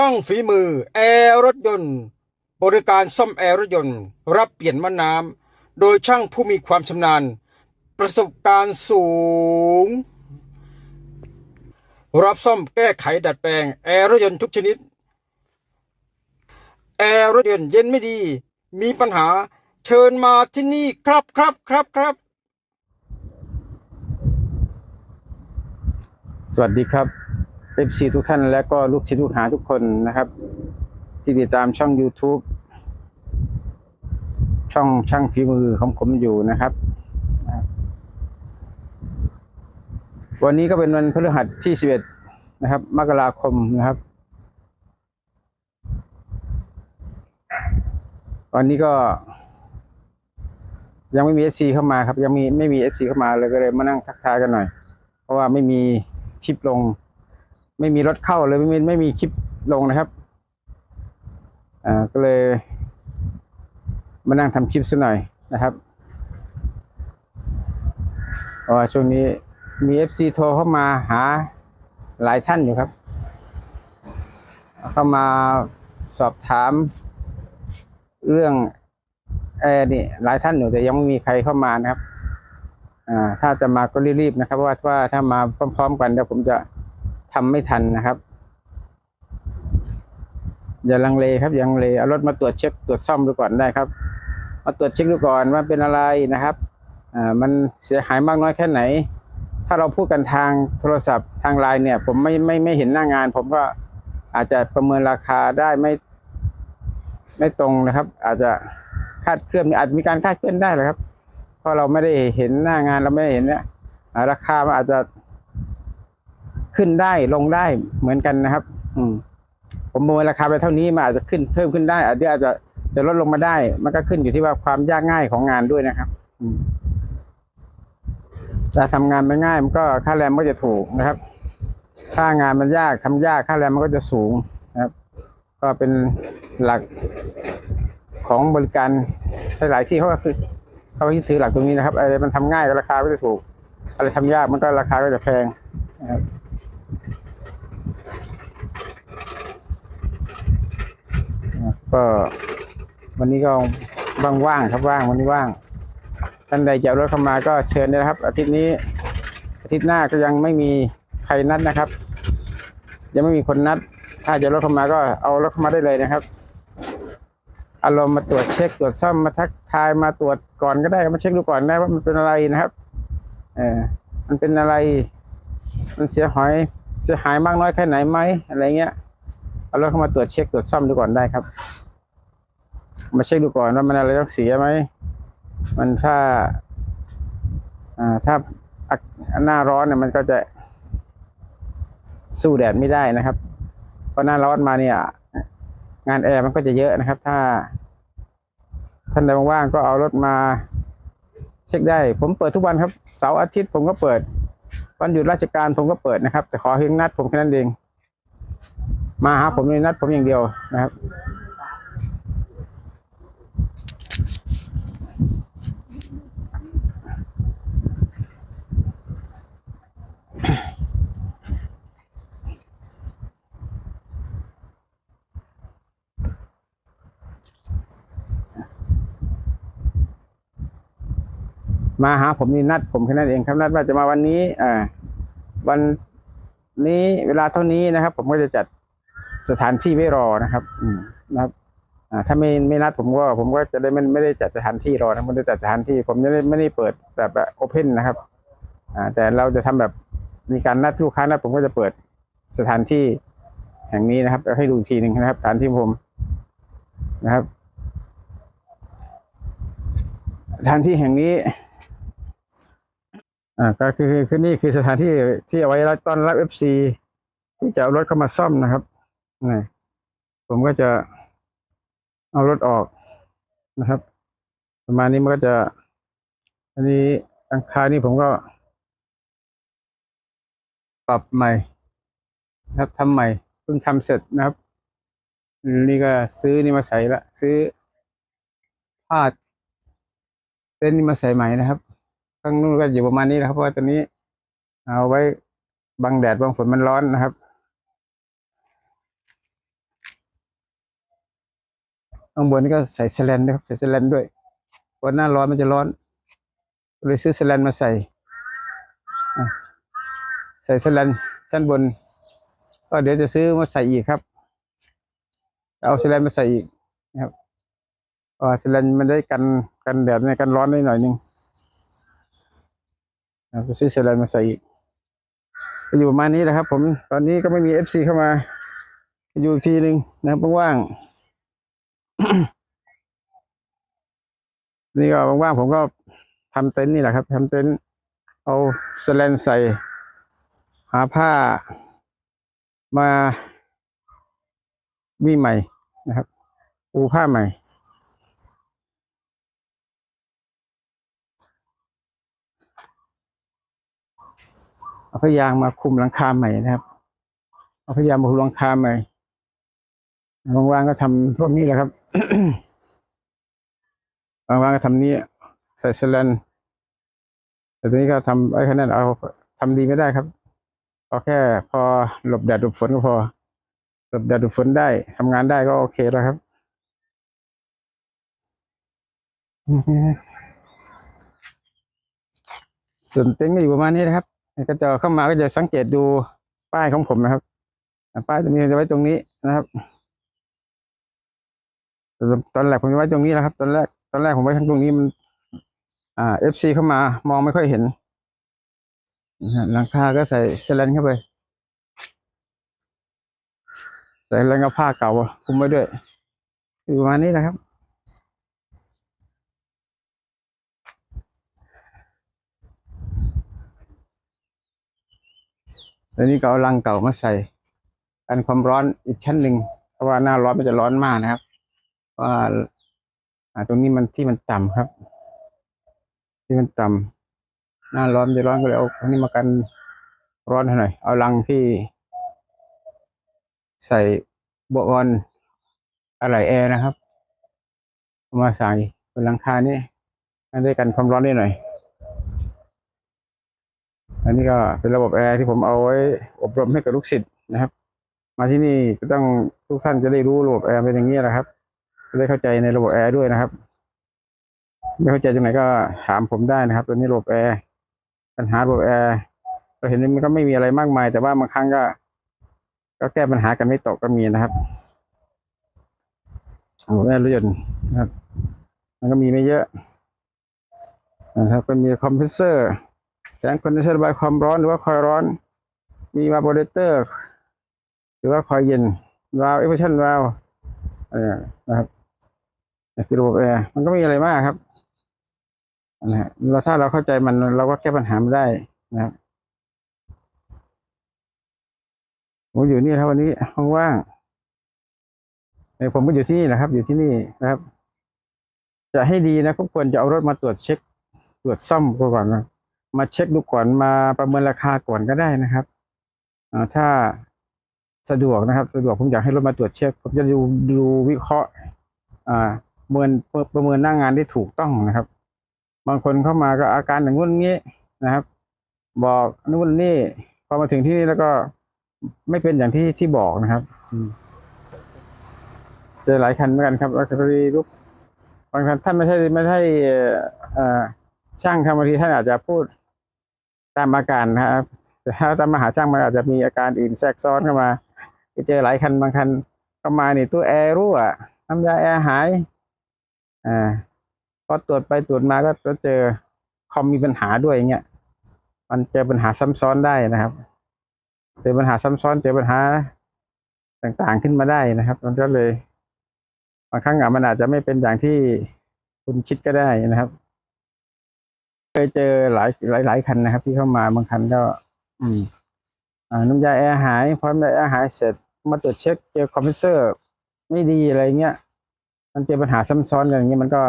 ช่องฝีมือ แอร์รถยนต์ บริการซ่อมแอร์รถยนต์ รับเปลี่ยนมะน้ำโดยช่างผู้มีความชำนาญ ประสบการณ์สูง รับซ่อมแก้ไขดัดแปลง แอร์รถยนต์ทุกชนิด แอร์รถยนต์เย็นไม่ดี มีปัญหาเชิญมาที่นี่ครับครับครับครับ สวัสดีครับ FC ทุกท่านและก็ลูกศิษย์ลูกหาทุกคนนะครับ ที่ติดตามช่อง YouTube ช่องช่างฝีมือของผมอยู่นะครับ วันนี้ก็เป็นวันพฤหัสที่ 11 นะครับ มกราคมนะครับ ตอนนี้ก็ ยังไม่มีเอซีเข้ามาครับ ยังมีไม่มีเอซีเข้ามาเลยก็เลยมานั่งทักทายกันหน่อย เพราะว่าไม่มีคลิปลง ไม่มีรถเข้าเลยไม่มีไม่มีคลิปลงนะครับ อ่าก็เลย มานั่งทำคลิปสักหน่อยนะครับเพราะว่าช่วงนี้มีเอฟซีโทรเข้ามาหาหลายท่านอยู่ครับ เข้ามาสอบถาม เรื่องแอร์นี่หลายท่านอยู่แต่ยังไม่มีใครเข้ามานะครับ อ่า ถ้าจะมาก็รีบๆนะครับเพราะว่าว่าถ้ามาพร้อม ๆ กันเดี๋ยวผมจะ ทำไม่ทันนะครับ อย่าลังเลครับอย่าลังเลเอารถมาตรวจเช็คตรวจซ่อมดูก่อนได้ครับ มาตรวจเช็คดูก่อนว่าเป็นอะไรนะครับอ่ามันเสียหายมากน้อยแค่ไหน ถ้าเราพูดกันทางโทรศัพท์ทางไลน์เนี่ย ผมไม่ไม่ไม่เห็นหน้างาน ผมก็อาจจะประเมินราคาได้ไม่ ไม่ตรงนะครับ อาจจะคาดเคลื่อนอาจมีการคาดเคลื่อนได้นะครับ เพราะเราไม่ได้เห็นหน้างานเราไม่ได้เห็นเนี่ยราคามันอาจจะ ขึ้นได้ลงได้เหมือนกันนะครับ อืมผมมินราคาไปเท่านี้มันอาจจะขึ้นเพิ่มขึ้นได้อาจจะอาจจะจะลดลงมาได้ มันก็ขึ้นอยู่ที่ว่าความยากง่ายของงานด้วยนะครับถ้าทำงานไม่ง่ายมันก็ค่าแรงมันก็จะถูกนะครับ ถ้างานมันยากทำยากค่าแรงมันก็จะสูงนะครับ ก็เป็นหลักของบริการหลายที่เขาก็คือเขาก็ยึดถือหลักตรงนี้นะครับอะไรมันทำง่ายก็ราคาก็จะถูกอะไรทำยากมันก็ราคาก็จะแพงนะครับ ก็วันนี้ก็ว่างๆครับว่างวันนี้ว่าง ท่านใดจะรถเข้ามาก็เชิญได้นะครับ อาทิตย์นี้ อาทิตย์หน้าก็ยังไม่มีใครนัดนะครับ ยังไม่มีคนนัด ถ้าจะรถเข้ามาก็เอารถเข้ามาได้เลยนะครับ อารมณ์มาตรวจเช็คตรวจซ่อมมาทักทายมาตรวจก่อนก็ได้มาเช็คดูก่อนได้ว่ามันเป็นอะไรนะครับ เออมันเป็นอะไร มันเสียหายเสียหายมากน้อยแค่ไหนไหมอะไรเงี้ยเอารถเข้ามาตรวจเช็คตรวจซ่อมดูก่อนได้ครับ มาเช็คดูก่อนว่ามันอะไรต้องเสียไหมมันถ้าอ่าถ้าหน้าร้อนเนี่ยมันก็จะสู้แดดไม่ได้นะครับเพราะหน้าร้อนมาเนี่ย งานแอร์มันก็จะเยอะนะครับ ถ้าท่านใดว่างๆก็เอารถมาเช็คได้ ผมเปิดทุกวันครับ เสาร์อาทิตย์ผมก็เปิด วันหยุดราชการผมก็เปิดนะครับ แต่ขอเพียงนัดผมแค่นั้นเอง มาหาผมในนัดผมอย่างเดียวนะครับ มาหาผมนี่นัดผมแค่นั้นเองครับนัดว่าจะมาวันนี้อ่าวันนี้เวลาเท่านี้นะครับ ผมก็จะจัดสถานที่ไว้รอนะครับ อืมนะครับอ่าถ้าไม่ไม่นัดผมก็ผมก็จะได้ไม่ไม่ได้จัดสถานที่รอนะไม่ได้จัดสถานที่ ผมจะได้ไม่ได้เปิดแบบโอเพนนะครับ อ่า แต่เราจะทำแบบมีการนัดลูกค้านัดผมก็จะเปิดสถานที่แห่งนี้นะครับให้ดูทีหนึ่งนะครับ สถานที่ผมนะครับสถานที่แห่งนี้ อ่าก็คือคือนี่คือสถานที่ที่เอาไว้ต้อนรับเอฟซีที่จะเอารถเข้ามาซ่อมนะครับนี่ผมก็จะเอารถออกนะครับ ประมาณนี้มันก็จะ อันนี้อังคารนี้ผมก็ ปรับใหม่นะครับทำใหม่เพิ่งทำเสร็จนะครับ นี่ก็ซื้อนี่มาใส่ละ ซื้อผ้าเต้นนี่มาใส่ใหม่นะครับ ข้างนู้นก็อยู่ประมาณนี้นะครับ เพราะว่าตัวนี้ เอาไว้บังแดดบังฝนมันร้อนนะครับ ข้างบนนี่ก็ใส่สแลนนะครับ ใส่สแลนด้วยเพราะหน้าร้อนมันจะร้อนเลยซื้อสแลนมาใส่ ใส่สแลนชั้นบน ก็เดี๋ยวจะซื้อมาใส่อีกครับ เอาสแลนมาใส่อีกนะครับอ่าสแลนมันได้กันกันแดดในกันร้อนได้หน่อยนึง เราจะซื้อสแลนมาใส่อีกอยู่ประมาณนี้แหละครับ ผมตอนนี้ก็ไม่มีเอฟซีเข้ามา อยู่อีกทีหนึ่งนะครับว่างๆนี่ก็ว่างๆผมก็ทำเต็นท์นี่แหละครับทำเต็นท์เอาสแลนใส่ หาผ้ามาวีใหม่นะครับ ปูผ้าใหม่ เอาพยางมาคุมหลังคาใหม่นะครับ เอาพยายามมาคุมหลังคาใหม่ว่างๆก็ทำพวกนี้แหละครับว่างๆก็ทำนี้ใส่สแลนแต่ตอนนี้ก็ทำไอ้ขนาดเอาทำดีไม่ได้ครับเอาแค่พอหลบแดดหลบฝนก็พอ หลบแดดหลบฝนได้ทำงานได้ก็โอเคแล้วครับส่วนเต็นท์ก็อยู่ประมาณนี้นะครับ ก็จะเข้ามาก็จะสังเกตดูป้ายของผมนะครับป้ายจะมีจะไว้ตรงนี้นะครับตอนแรกผมจะไว้ตรงนี้นะครับ ตอนแรกตอนแรกผมไว้ข้างตรงนี้มัน อ่าเอฟซีเข้ามามองไม่ค่อยเห็นหลังคาก็ใส่เซเลนเข้าไปใส่แล้วก็ผ้าเก่าคุมไว้ด้วยอยู่ประมาณนี้นะครับ แล้วนี่ก็เอาลังเก่ามาใส่กันความร้อนอีกชั้นหนึ่งเพราะว่าหน้าร้อนมันจะร้อนมากนะครับว่าตรงนี้มันที่มันต่ำครับ ที่มันต่ำหน้าร้อนจะร้อนก็เลยเอาอันนี้มากันร้อนหน่อย เอาลังที่ ใส่บวอนอะไรแอร์นะครับ มาใส่บนหลังคานี่ให้ได้กันความร้อนได้หน่อย อันนี้ก็เป็นระบบแอร์ที่ผมเอาไว้อบรมให้กับลูกศิษย์นะครับ มาที่นี่ก็ต้องทุกท่านจะได้รู้ระบบแอร์เป็นอย่างนี้แหละครับจะได้เข้าใจในระบบแอร์ด้วยนะครับ ไม่เข้าใจตรงไหนก็ถามผมได้นะครับ ตัวนี้ระบบแอร์ปัญหาระบบแอร์เราเห็นมันก็ไม่มีอะไรมากมาย แต่ว่าบางครั้งก็ ก็แก้ปัญหากันไม่ตกก็มีนะครับระบบแอร์รถยนต์นะครับ มันก็มีไม่เยอะนะครับก็มีคอมเพรสเซอร์ แสงคอนเดนเซอร์ระบายความร้อนหรือว่าคอยร้อน มีวาล์วโบเลเตอร์ หรือว่าคอยเย็นวาล์วเอ็กซ์ชันวาล์วอะไรนะครับคือระบบแอร์มันก็ไม่มีอะไรมากครับนะฮะเราถ้าเราเข้าใจมันเราก็แก้ปัญหามันได้นะครับผมอยู่นี่ครับวันนี้ห้องว่างเออผมก็อยู่ที่นี่แหละครับ อยู่ที่นี่นะครับ จะให้ดีนะก็ควรจะเอารถมาตรวจเช็ค ตรวจซ่อมก่อนนะ มาเช็คดูก่อนมาประเมินราคาก่อนก็ได้นะครับถ้าสะดวกนะครับสะดวกผมอยากให้รถมาตรวจเช็คผมจะดูดูวิเคราะห์อ่าเมินประเมินหน้างานได้ถูกต้องนะครับ บางคนเข้ามาก็อาการอย่างงู้นงี้นะครับ บอกนู่นนี่พอมาถึงที่นี่แล้วก็ไม่เป็นอย่างที่ที่บอกนะครับเจอหลายคันเหมือนกันครับแล้วก็รีลุกบางคันท่านไม่ใช่ไม่ใช่อ่อเอ่อช่างครับบางทีท่านอาจจะพูด ตามอาการนะครับแต่ถ้าตามมาหาช่างมันอาจจะมีอาการอื่นแทรกซ้อนเข้ามาไปเจอหลายคันบางคันเข้ามานี่ตัวแอร์รั่วน้ำยาแอร์หายอ่าพอตรวจไปตรวจมาก็เจอคอมมีปัญหาด้วยอย่างเงี้ยมันเจอปัญหาซ้ำซ้อนได้นะครับเจอปัญหาซ้ำซ้อนเจอปัญหาต่างๆขึ้นมาได้นะครับ มันก็เลยบางครั้งอะมันอาจจะไม่เป็นอย่างที่คุณคิดก็ได้นะครับ เคยเจอหลายหลายหลายคันนะครับ ที่เข้ามาบางคันก็ อืมอ่าน้ำยาแอร์หายพอน้ำยาแอร์หายเสร็จมาตรวจเช็คเจอคอมเพรสเซอร์ ไม่ดีอะไรเงี้ย มันเจอปัญหาซ้ำซ้อนกันอย่างเงี้ยมันก็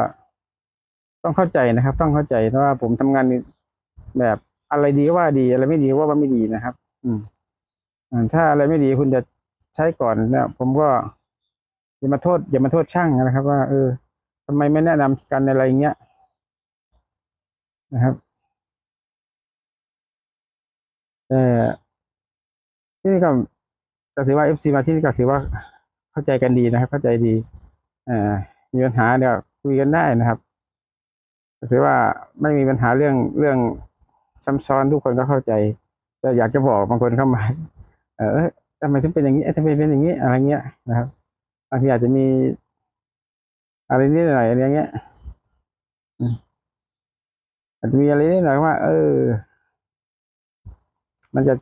ต้องเข้าใจนะครับ ต้องเข้าใจเพราะว่าผมทำงานแบบอะไรดีว่าดี อะไรไม่ดีว่าไม่ดีนะครับ อืมถ้าอะไรไม่ดีคุณจะใช้ก่อนเนี่ยผมก็อย่ามาโทษ อย่ามาโทษช่างนะครับ ว่าเออทำไมไม่แนะนำกันอะไรเงี้ย นะครับแต่ที่นี่ก็ก็ถือว่าเอฟซีมาที่นี่ก็ถือว่าเข้าใจกันดีนะครับ เข้าใจดีอ่ามีปัญหาเดี๋ยวคุยกันได้นะครับถือว่าไม่มีปัญหาเรื่องเรื่องซ้ำซ้อนทุกคนก็เข้าใจ แต่อยากจะบอกบางคนเข้ามา เออทำไมถึงเป็นอย่างนี้ทำไมเป็นอย่างนี้ อะไรเงี้ยนะครับบางทีอาจจะมีอะไรนิดหน่อยอะไรเงี้ยอืม อาจจะมีอะไรนิดหน่อยว่า เออ มันจะ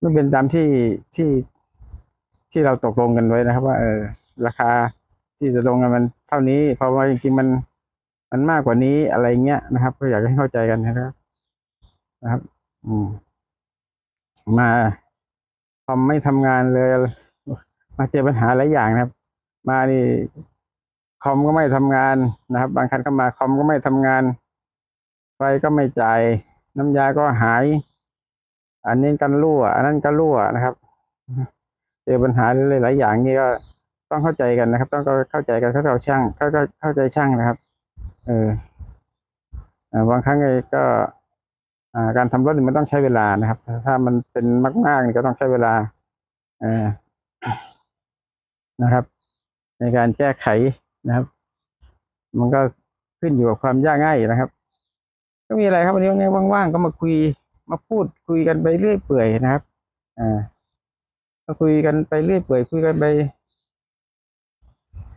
ไม่เป็นตามที่ที่ที่เราตกลงกันไว้นะครับ ว่า เออ ราคาที่จะลงกันมันเท่านี้ เพราะว่าจริงๆมัน มันมากกว่านี้อะไรเงี้ยนะครับ ก็อยากให้เข้าใจกันนะครับ นะครับ อืม มาทำไม่ทำงานเลย มาเจอปัญหาหลายอย่างนะครับ มานี่ คอมก็ไม่ทำงานนะครับ บางคันก็มาคอมก็ไม่ทำงาน ไฟก็ไม่จ่าย น้ำยาก็หาย อันนี้กันรั่ว อันนั้นก็รั่วนะครับเจอปัญหาหลายๆอย่างนี่ก็ต้องเข้าใจกันนะครับ ต้องเข้าใจกันเข้าใจช่างเข้าเข้าใจช่างนะครับ เออบางครั้งก็การทำรถมันต้องใช้เวลานะครับ ถ้ามันเป็นมากๆนี่ก็ต้องใช้เวลาเออนะครับ ในการแก้ไข นะครับ มันก็ขึ้นอยู่กับความยากง่ายนะครับ ก็มีอะไรครับวันนี้ว่างๆก็มาคุยมาพูดคุยกันไปเรื่อยเปื่อยนะครับ อ่าก็คุยกันไปเรื่อยเปื่อยคุยกันไป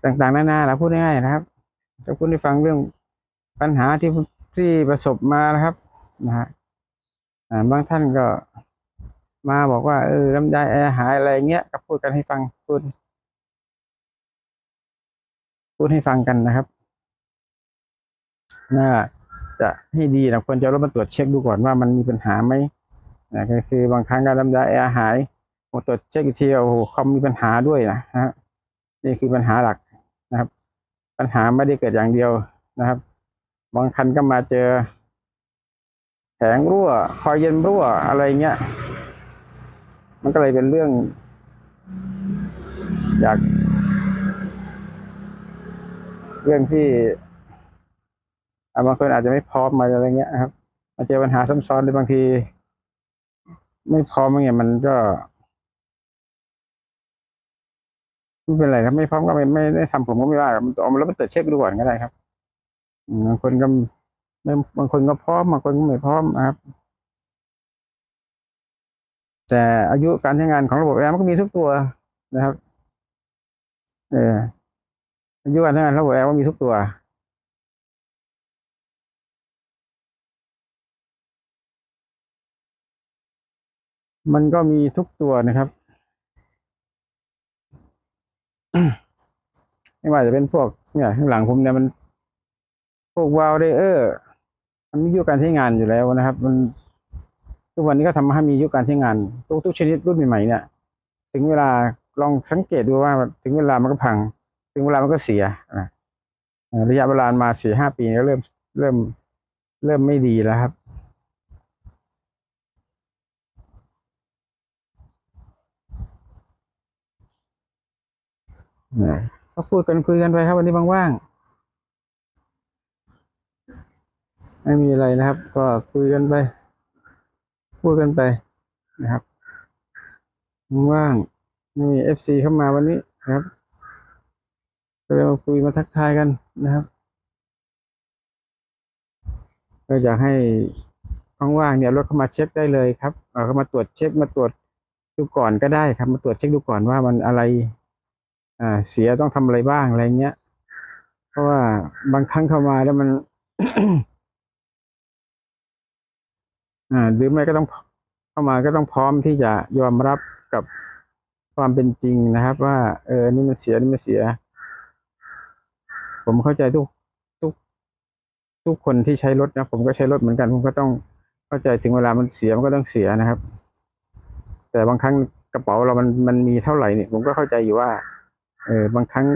ต่างๆนานาแหละพูดง่ายๆนะครับจะพูดให้ฟังเรื่องปัญหาที่ที่ประสบมานะครับนะฮะอ่าบางท่านก็มาบอกว่าเออลำไยแอร์หายอะไรเงี้ยก็พูดกันให้ฟังพูด พูดให้ฟังกันนะครับ น่าจะให้ดีนะควรจะรถมาตรวจเช็คดูก่อนว่ามันมีปัญหาไหมนะก็คือบางครั้งการลำไยแอร์หายมาตรวจเช็คอีกทีโอ้โหคอมมีปัญหาด้วยนะฮะนี่คือปัญหาหลักนะครับ ปัญหาไม่ได้เกิดอย่างเดียวนะครับ บางคันก็มาเจอแผงรั่ว คอยเย็นรั่วอะไรเงี้ย มันก็เลยเป็นเรื่อง อยาก เรื่องที่บางคนอาจจะไม่พร้อมมาอะไรเงี้ยนะครับมาเจอปัญหาซ้ำซ้อนในบางที ไม่พร้อมอย่างเงี้ยมันก็ไม่เป็นไรครับไม่พร้อมก็ไม่ไม่ได้ทำผมก็ไม่ว่ามันเอามาแล้วไปตรวจเช็คดูก่อนก็ได้ครับบางคนก็บางคนก็พร้อมบางคนก็ไม่พร้อมนะครับ แต่อายุการใช้งานของระบบแอร์มันก็มีทุกตัวนะครับ เออ ยุการใช้งานระบบแอร์มันมีทุกตัวมันก็มีทุกตัวนะครับ ไม่ว่าจะเป็นพวกเนี่ยข้างหลังผมเนี่ยมัน พวกวาลเดอร์มันมีอายุการใช้งานอยู่แล้วนะครับ มันทุกวันนี้ก็ทำให้มียุคการใช้งานทุกทุกชนิดรุ่นใหม่ๆเนี่ย ถึงเวลาลองสังเกตดูว่าถึงเวลามันก็พัง ถึงเวลามันก็เสียอะอ่าระยะเวลามาสี่ห้าปีก็เริ่มเริ่มเริ่มไม่ดีแล้วครับนะก็พูดกันคุยกันไปครับ วันนี้ว่างๆไม่มีอะไรนะครับ ก็คุยกันไป พูดกันไปนะครับ ว่างไม่มีเอฟซีเข้ามาวันนี้นะครับ เลยมาคุยมาทักทายกันนะครับ ก็อยากให้ว่างๆเนี่ยรถเข้ามาเช็คได้เลยครับเออเข้ามาตรวจเช็คมาตรวจดูก่อนก็ได้ครับ มาตรวจเช็คดูก่อนว่ามันอะไรอ่าเสียต้องทำอะไรบ้างอะไรเงี้ย เพราะว่าบางครั้งเข้ามาแล้วมัน อ่าหรือไม่ก็ต้องเข้ามาก็ต้องพร้อมที่จะยอมรับกับความเป็นจริงนะครับ ว่าเออนี่มันเสียนี่มันเสีย ผมเข้าใจทุกทุกทุกคนที่ใช้รถนะ ผมก็ใช้รถเหมือนกัน ผมก็ต้องเข้าใจถึงเวลามันเสียมันก็ต้องเสียนะครับ แต่บางครั้งกระเป๋าเรามันมันมีเท่าไหร่เนี่ยผมก็เข้าใจอยู่ว่า เออบางครั้ง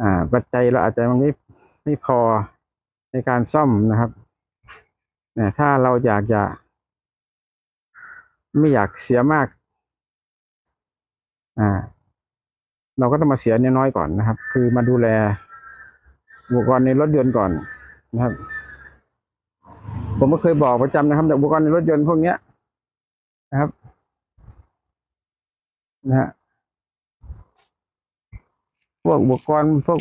อ่า ปัจจัยเราอาจจะมันไม่ไม่พอในการซ่อมนะครับเนี่ยถ้าเราอยากจะไม่อยากเสียมาก อ่า เราก็ต้องมาเสียนน้อยก่อนนะครับ คือมาดูแลอุปกรณ์ในรถยนต์ก่อนนะครับ ผมก็เคยบอกประจำนะครับแต่อุปกรณ์ในรถยนต์พวกเนี้ยนะครับ นะฮะพวกอุปกรณ์พวก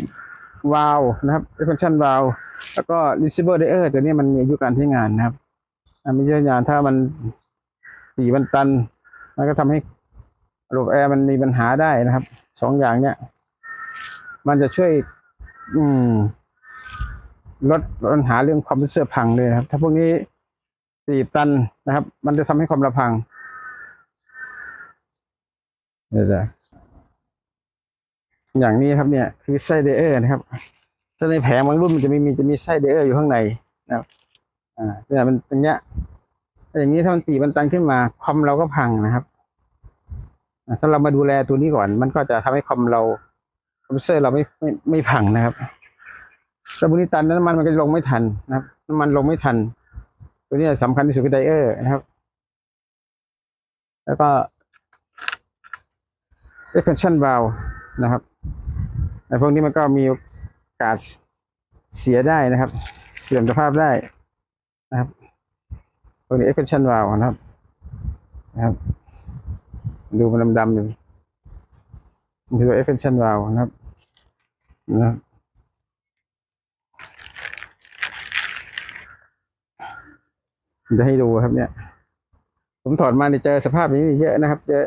วาล์วนะครับ expansion valve แล้วก็ receiver layer ตัวนี้มันมีอายุการใช้งานนะครับอ่ามีอายุการใช้งานถ้ามันตีมันตัน มันก็ทำให้ ระบบแอร์มันมีปัญหาได้นะครับสองอย่างเนี้ยมันจะช่วย อืมลดปัญหาเรื่องคอมเสเซอพังเลยครับ ถ้าพวกนี้ตีบตันนะครับ มันจะทำให้คอมเราพังเดี๋ยวจะอย่างนี้ครับเนี่ยคือไส้เดเออร์นะครับถ้าในแผงบางรุ่นมันจะมีมีจะมีไส้เดเออร์อยู่ข้างในนะครับอ่าเนี่ยมันเป็นเนี้ยอย่างนี้ถ้ามันตีบมันตันขึ้นมาคอมเราก็พังนะครับ ถ้าเรามาดูแลตัวนี้ก่อน มันก็จะทำให้คอมเราคอมเพรสเซอร์เราไม่ไม่ไม่พังนะครับถ้าบุนิตันน้ำมันมันก็ลงไม่ทันนะครับน้ำมันลงไม่ทัน ตัวนี้สำคัญที่สุดคือไดเออร์นะครับ แล้วก็ expansion valve นะครับไอ้พวกนี้มันก็มีโอกาสเสียได้นะครับ เสื่อมสภาพได้นะครับพวกนี้ expansion valve นะครับนะครับ ดูมันดำๆอยู่นี่คือ expansion valve นะครับนะครับจะให้ดูครับเนี่ย ผมถอดมาเนี่ยเจอสภาพนี้เยอะนะครับ เยอะ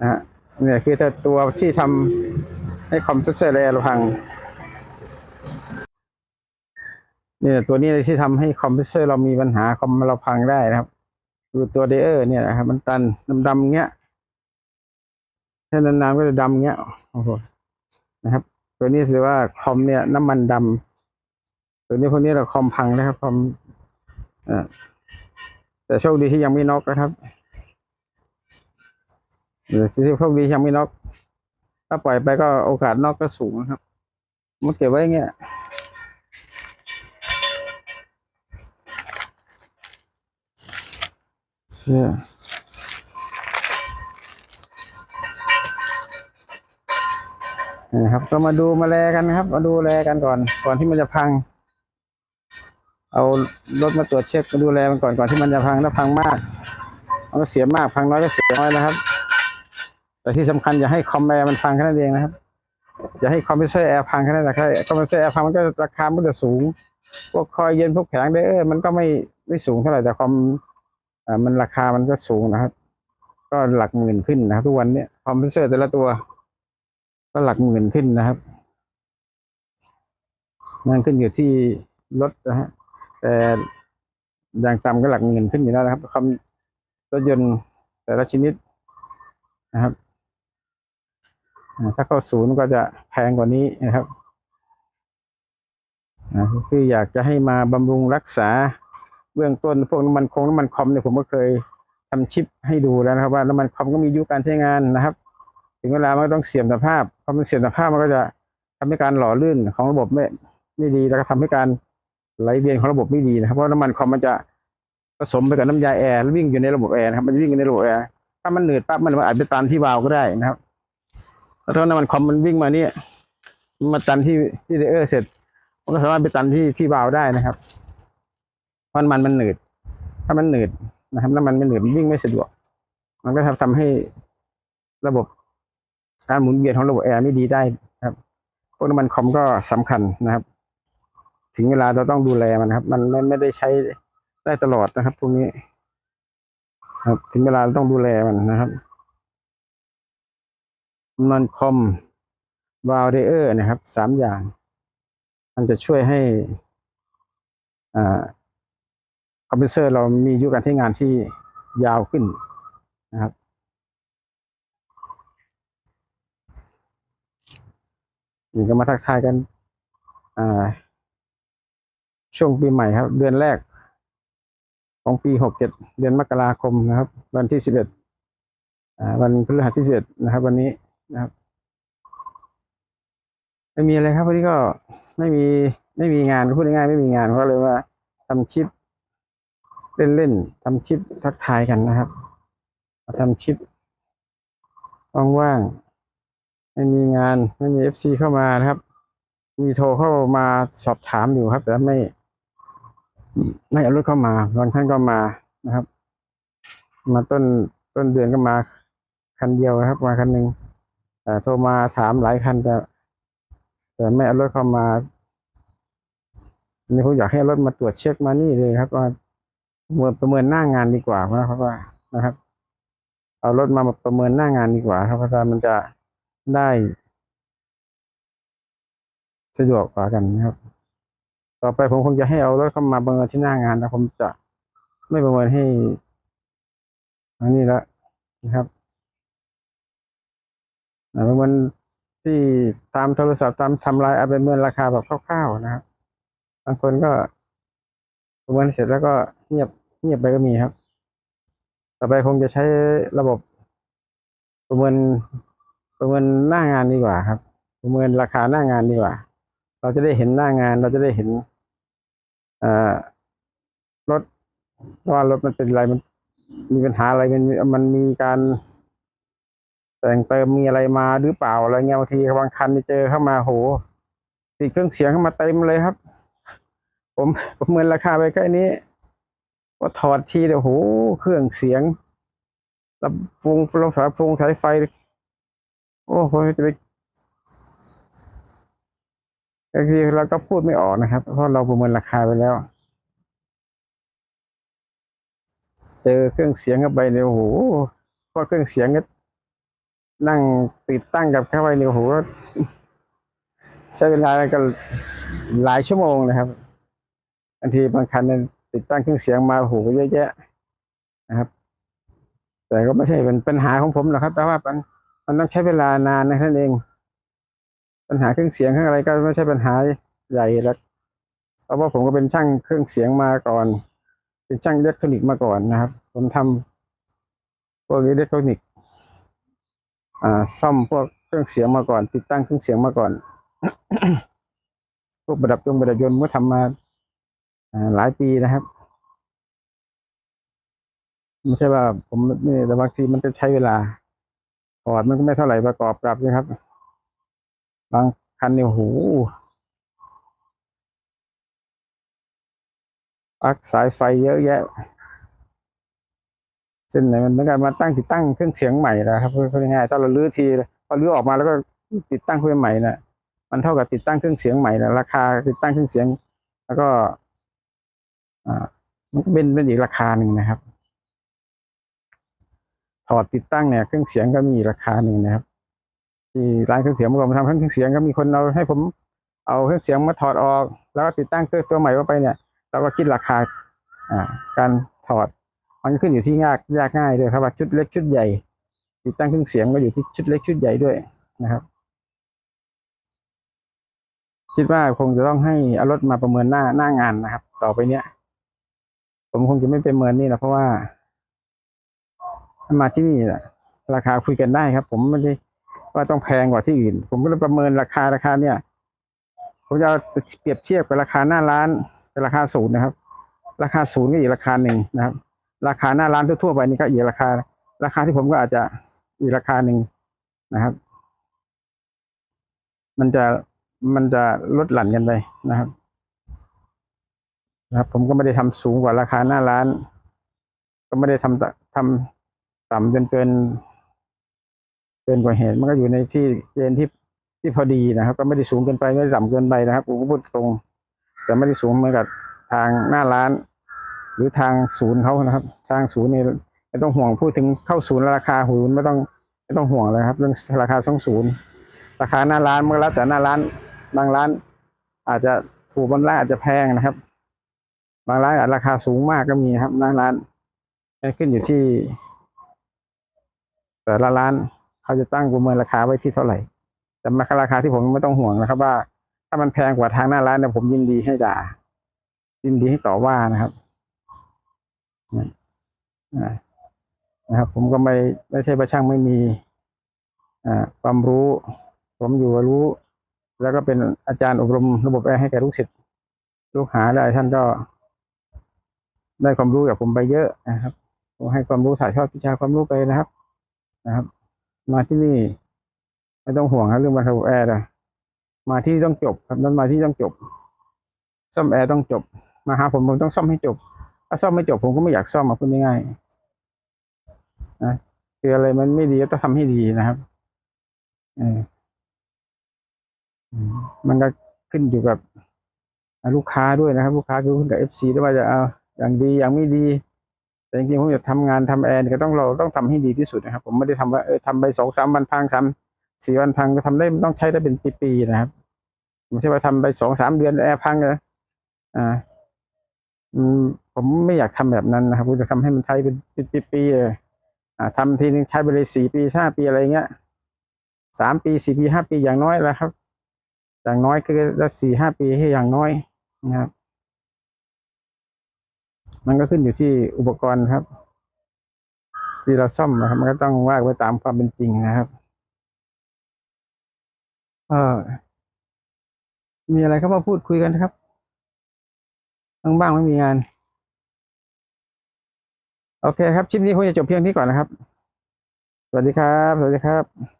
นะฮะเนี่ยคือตัวที่ทำให้คอมพิวเตอร์แร์เราพังเนี่ยตัวนี้เลยที่ทำให้คอมพิวเตอร์เรามีปัญหาคอมเราพังได้นะครับ คือตัวเดเออร์เนี่ยนะครับมันตันดำๆเงี้ย ถ้านานๆก็จะดำเงี้ยโอ้โหนะครับ ตัวนี้ถือว่าคอมเนี่ยน้ำมันดำตัวนี้พวกนี้เราคอมพังนะครับคอมอแต่โชคดีที่ยังไม่น็อกนะครับเดี๋ยวที่โชคดีที่ยังไม่น็อกถ้าปล่อยไปก็โอกาสน็อกก็สูงนะครับมันเก็บไว้เงี้ยเชื่อ นะครับ ก็มาดูมาแลกันครับ มาดูแลกันก่อน ก่อนที่มันจะพัง เอารถมาตรวจเช็คมาดูแลมันก่อนก่อนที่มันจะพังถ้าพังมากมันก็เสียมากพังน้อยก็เสียน้อยนะครับ แต่ที่สำคัญอย่าให้คอมแอร์มันพังแค่นั้นเองนะครับ อย่าให้คอมพิวเตอร์แอร์พังแค่นั้นแหละครับคอมพิวเตอร์แอร์พังมันก็ราคามันจะสูง พวกคอยเย็นพวกแผงไดเออมันก็ไม่ไม่สูงเท่าไหร่แต่คอมอ่ามันราคามันก็สูงนะครับ ก็หลักหมื่นขึ้นนะครับ ทุกวันเนี้ยคอมพิวเตอร์แต่ละตัว ก็หลักหมื่นขึ้นนะครับมันขึ้นอยู่ที่รถนะฮะแต่อย่างต่ำก็หลักหมื่นขึ้นอยู่แล้วนะครับคำรถยนต์แต่ละชนิดนะครับถ้าเข้าศูนย์ก็จะแพงกว่านี้นะครับคืออยากจะให้มาบำรุงรักษาเบื้องต้นพวกน้ำมันคงน้ำมันคอมเนี่ยผมก็เคยทำชิปให้ดูแล้วนะครับ ว่าน้ำมันคอมก็มีอายุการใช้งานนะครับ ถึงเวลามันต้องเสื่อมสภาพ พอมันเสื่อมสภาพมันก็จะทำให้การหล่อลื่นของระบบไม่ไม่ดีแล้วก็ทำให้การไหลเวียนของระบบไม่ดีนะครับเพราะน้ำมันคอมมันจะผสมไปกับน้ำยาแอร์แล้ววิ่งอยู่ในระบบแอร์นะครับมันวิ่งอยู่ในระบบแอร์ถ้ามันหนืดปั๊บมันอาจไปตันที่วาล์วก็ได้นะครับแล้วถ้าน้ำมันคอมมันวิ่งมาเนี่ยมาตันที่ที่เดเออร์เสร็จ มันก็สามารถไปตันที่ที่วาล์วได้นะครับเพราะมันมันหนืด ถ้ามันหนืดนะครับน้ำมันไม่หนืดมันวิ่งไม่สะดวก มันก็ทำทำให้ระบบ การหมุนเวียนของระบบแอร์ไม่ดีได้ครับพวกน้ำมันคอมก็สำคัญนะครับ ถึงเวลาเราต้องดูแลมันครับมันมันไม่ได้ใช้ได้ตลอดนะครับพวกนี้ ครับ ถึงเวลาเราต้องดูแลมันนะครับมันคอมวาลเดเออร์นะครับสามอย่าง มันจะช่วยให้อ่าคอมพิวเตอร์เรามีอายุการใช้งานที่ยาวขึ้นนะครับ นี่ก็มาทักทายกัน อ่า ช่วงปีใหม่ครับ เดือนแรก ของปีหกเจ็ดเดือนมกราคมนะครับ วันที่สิบเอ็ดวันพฤหัสที่สิบเอ็ดนะครับ วันนี้นะครับ ไม่มีอะไรครับวันนี้ก็ไม่มีไม่มีงานพูดง่ายๆไม่มีงานก็เลยว่าทำคลิป เล่นๆทำคลิปทักทายกันนะครับมาทำคลิปว่างๆ ไม่มีงานไม่มีเอฟซีเข้ามานะครับ มีโทรเข้ามาสอบถามอยู่ครับ แต่ไม่ ไม่เอารถเข้ามาบางท่านก็มานะครับ มาต้นต้นเดือนก็มาคันเดียวนะครับ มาคันหนึ่งแต่โทรมาถามหลายคันแต่แต่ไม่เอารถเข้ามาอันนี้ผมอยากให้รถมาตรวจเช็คมานี่เลยครับว่าประเมินประเมินหน้างานดีกว่านะครับว่านะครับ เอารถมาประเมินหน้างานดีกว่า ครับเพราะว่ามันจะ ได้ สะดวกกว่ากันนะครับ ต่อไปผมคงจะให้เอารถเข้ามาประเมินที่หน้างานนะผมจะไม่ประเมินให้ อันนี้ละนะครับประเมินที่ตามโทรศัพท์ตามทำลายเอาไปประเมินราคาแบบคร่าวๆนะครับบางคนก็ประเมินเสร็จแล้วก็เงียบเงียบไปก็มีครับ ต่อไปคงจะใช้ระบบประเมิน ประเมินหน้างานดีกว่าครับ ประเมินราคาหน้างานดีกว่า เราจะได้เห็นหน้างาน เราจะได้เห็นเอ่อรถว่ารถมันเป็นอะไรมัน มีปัญหาอะไรมันมันมีการแต่งเติมมีอะไรมาหรือเปล่าอะไรเงี้ยบางทีบางคันเจอเข้ามาโหติดเครื่องเสียงเข้ามาเต็มเลยครับ ผมประเมินราคาไปแค่นี้ว่าถอดทีเดียวโหเครื่องเสียงลำฟงลำฝาฟงสายไฟ โอ้ผมจะไปบางทีเราก็พูดไม่ออกนะครับ เพราะเราประเมินราคาไปแล้ว เจอเครื่องเสียงเข้าไปเนี่ยโอ้โหพราะเครื่องเสียงก็นั่งติดตั้งกับเข้าไปเนี่ยโอ้โหใช้เวลาก็หลายชั่วโมงนะครับบางทีบางคันเนี่ยติดตั้งเครื่องเสียงมาโอ้โหเยอะแยะนะครับ แต่ก็ไม่ใช่เป็นปัญหาของผมหรอกครับ แต่ว่ามัน มันต้องใช้เวลานานนะท่านเอง ปัญหาเครื่องเสียงเครื่องอะไรก็ไม่ใช่ปัญหาใหญ่แล้วเพราะว่าผมก็เป็นช่างเครื่องเสียงมาก่อน เป็นช่างอิเล็กทรอนิกส์มาก่อนนะครับ ผมทำพวกอิเล็กทรอนิกส์อ่าซ่อมพวกเครื่องเสียงมาก่อน ติดตั้งเครื่องเสียงมาก่อนพวกประดับยนต์ประดับยนต์ผมก็ทำมาอ่าหลายปีนะครับไม่ใช่ว่าผมนี่แต่บางทีมันก็ใช้เวลา ถอดมันก็ไม่เท่าไหร่ประกอบกลับนะครับ บางคันเนี่ยโหปักสายไฟเยอะแยะ เส้นไหนมันเหมือนกันมาตั้งติดตั้งเครื่องเสียงใหม่นะครับเพูดง่ายถ้าเราลื้อทีพอลื้อออกมาแล้วก็ติดตั้งเครื่องใหม่นะมันเท่ากับติดตั้งเครื่องเสียงใหม่นะราคาติดตั้งเครื่องเสียง แล้วก็ อ่า มันก็เป็นเป็นอีกราคาหนึ่งนะครับ ถอดติดตั้งเนี่ยเครื่องเสียงก็มีราคาหนึ่งนะครับ ที่ร้านเครื่องเสียงเมื่อก่อนผมทำเครื่องเสียงก็มีคนเอาให้ผมเอาเครื่องเสียงมาถอดออก แล้วก็ติดตั้งเครื่องตัวใหม่เข้าไปเนี่ยเราก็คิดราคาอ่าการถอดมันขึ้นอยู่ที่ยากยากง่ายด้วยครับว่าชุดเล็กชุดใหญ่ ติดตั้งเครื่องเสียงก็อยู่ที่ชุดเล็กชุดใหญ่ด้วยนะครับ คิดว่าคงจะต้องให้อารถมาประเมินหน้าหน้างานนะครับ ต่อไปเนี้ย ผมคงจะไม่ประเมินนี่นะเพราะว่า มาที่นี่แหละราคาคุยกันได้ครับ ผมไม่ได้ว่าต้องแพงกว่าที่อื่น ผมก็เลยประเมินราคาราคาเนี่ย ผมจะเอาเปรียบเทียบกับราคาหน้าร้านกับราคาศูนย์นะครับ ราคาศูนย์ก็อีกราคาหนึ่งนะครับ ราคาหน้าร้านทั่วๆไปนี่ก็อีกราคา ราคาที่ผมก็อาจจะอีกราคาหนึ่งนะครับ มันจะมันจะลดหลั่นกันไปนะครับนะครับ ผมก็ไม่ได้ทำสูงกว่าราคาหน้าร้าน ก็ไม่ได้ทำทำ ต่ำจนเกิน เกินกว่าเหตุมันก็อยู่ในที่เกณฑ์ที่ที่พอดีนะครับ ก็ไม่ได้สูงเกินไปไม่ได้ต่ำเกินไปนะครับผมก็พูดตรง แต่ไม่ได้สูงเหมือนกับทางหน้าร้าน หรือทางศูนย์เขานะครับ ทางศูนย์นี่ไม่ต้องห่วงพูดถึงเข้าศูนย์ราคาศูนไม่ต้องไม่ต้องห่วงเลยครับ เรื่องราคาสองศูนย์ราคาหน้าร้านมันก็แล้วแต่หน้าร้านบางร้าน อาจจะถูกบางร้านอาจจะแพงนะครับ บางร้านอาจราคาสูงมากก็มีครับหน้าร้านมันขึ้นอยู่ที่ แต่ละร้านเขาจะตั้งประเมินราคาไว้ที่เท่าไหร่ แต่มาราคาที่ผมไม่ต้องห่วงนะครับ ว่า ถ้ามันแพงกว่าทางหน้าร้านเนี่ยผมยินดีให้ด่า ยินดีให้ต่อว่านะครับนะครับ ผมก็ไม่ไม่ใช่ประช่างไม่มีอ่าความรู้ ผมอยู่รู้ แล้วก็เป็นอาจารย์อบรมระบบแอร์ให้แก่ลูกศิษย์ลูกหาได้ท่านก็ ได้ความรู้จากผมไปเยอะนะครับผมให้ความรู้ถ่ายทอดวิชาความรู้ไปนะครับ นะครับ มาที่นี่ไม่ต้องห่วงครับเรื่องระบบแอร์นะมาที่ต้องจบ ครับนั้นมาที่ต้องจบ ซ่อมแอร์ต้องจบ มาหาผมผมต้องซ่อมให้จบ ถ้าซ่อมไม่จบผมก็ไม่อยากซ่อมมาพูดง่ายๆนะคืออะไรมันไม่ดีก็ต้องทำให้ดีนะครับอมมันก็ขึ้นอยู่กับลูกค้าด้วยนะครับ ลูกค้าคือขึ้นกับเอฟซีด้วยว่าจะเอาอย่างดีอย่างไม่ดี แต่จริงๆผมจะทำงานทำแอร์นี่ก็ต้องเราต้องทำให้ดีที่สุดนะครับ ผมไม่ได้ทำว่าเออทำไปสองสามวันพังสามสี่วันพังก็ทำได้ต้องใช้ได้เป็นปีๆนะครับไม่ใช่ว่าทำไปสองสามเดือนแอร์พังเลยอ่าผมไม่อยากทำแบบนั้นนะครับผมจะทำให้มันใช้เป็นปีๆเลยอ่าทำทีนึงใช้ไปเลยสี่ปีห้าปีอะไรเงี้ยสามปีสี่ปีห้าปีอย่างน้อยแล้วครับ อย่างน้อยก็สี่ห้าปีให้อย่างน้อยนะครับ มันก็ขึ้นอยู่ที่อุปกรณ์ครับ ที่เราซ่อมนะครับ มันก็ต้องว่าไปตามความเป็นจริงนะครับเออมีอะไรก็มาพูดคุยกันครับบ้างบ้างไม่มีงาน โอเคครับคลิปนี้คงจะจบเพียงนี้ก่อนนะครับ สวัสดีครับ สวัสดีครับ